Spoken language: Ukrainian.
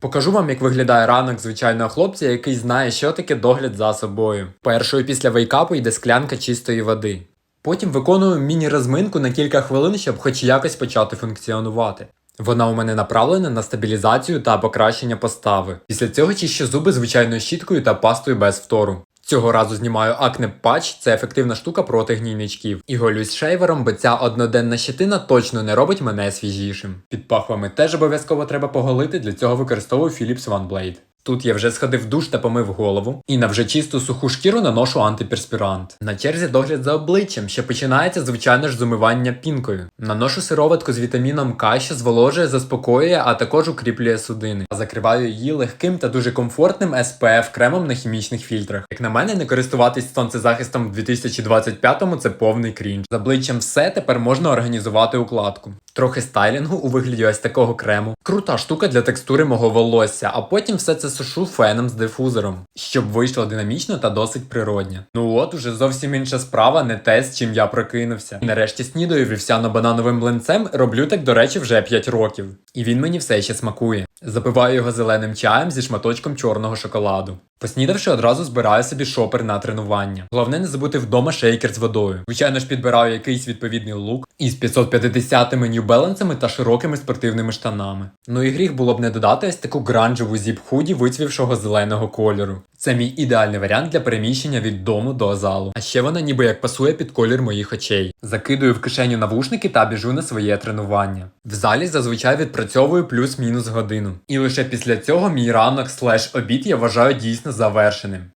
Покажу вам, як виглядає ранок звичайного хлопця, який знає, що таке догляд за собою. Першою після вейкапу йде склянка чистої води. Потім виконую міні-розминку на кілька хвилин, щоб хоч якось почати функціонувати. Вона у мене направлена на стабілізацію та покращення постави. Після цього чищу зуби звичайною щіткою та пастою без втору. Цього разу знімаю акне патч, це ефективна штука проти гнійничків. І голюсь шейвером, бо ця одноденна щетина точно не робить мене свіжішим. Під пахвами теж обов'язково треба поголити, для цього використовую Philips OneBlade. Тут я вже сходив душ та помив голову, і на вже чисту суху шкіру наношу антиперспірант. На черзі догляд за обличчям, що починається звичайно ж з умивання пінкою. Наношу сироватку з вітаміном К, що зволожує, заспокоює, а також укріплює судини. А Закриваю її легким та дуже комфортним SPF кремом на хімічних фільтрах. Як на мене, не користуватись сонцезахистом в 2025-му це повний крінж. З обличчям все тепер можна організувати укладку. Трохи стайлінгу у вигляді ось такого крему. Крута штука для текстури мого волосся, а потім все це сушу феном з дифузором, щоб вийшло динамічно та досить природньо. Ну от уже зовсім інша справа, не те, з чим я прокинувся. І нарешті снідаю вівсяно-банановим млинцем, роблю так, до речі, вже 5 років. І він мені все ще смакує. Запиваю його зеленим чаєм зі шматочком чорного шоколаду. Поснідавши, одразу збираю собі шопер на тренування. Головне не забути вдома шейкер з водою. Звичайно ж підбираю якийсь відповідний лук із 550 New та широкими спортивними штанами. Ну і гріх було б не додати ось таку гранжеву зіп-худі вицвівшого зеленого кольору. Це мій ідеальний варіант для переміщення від дому до залу. А ще вона ніби як пасує під колір моїх очей. Закидую в кишеню навушники та біжу на своє тренування. В залі зазвичай відпрацьовую плюс-мінус годину. І лише після цього мій ранок слеш обід я вважаю дійсно завершеним.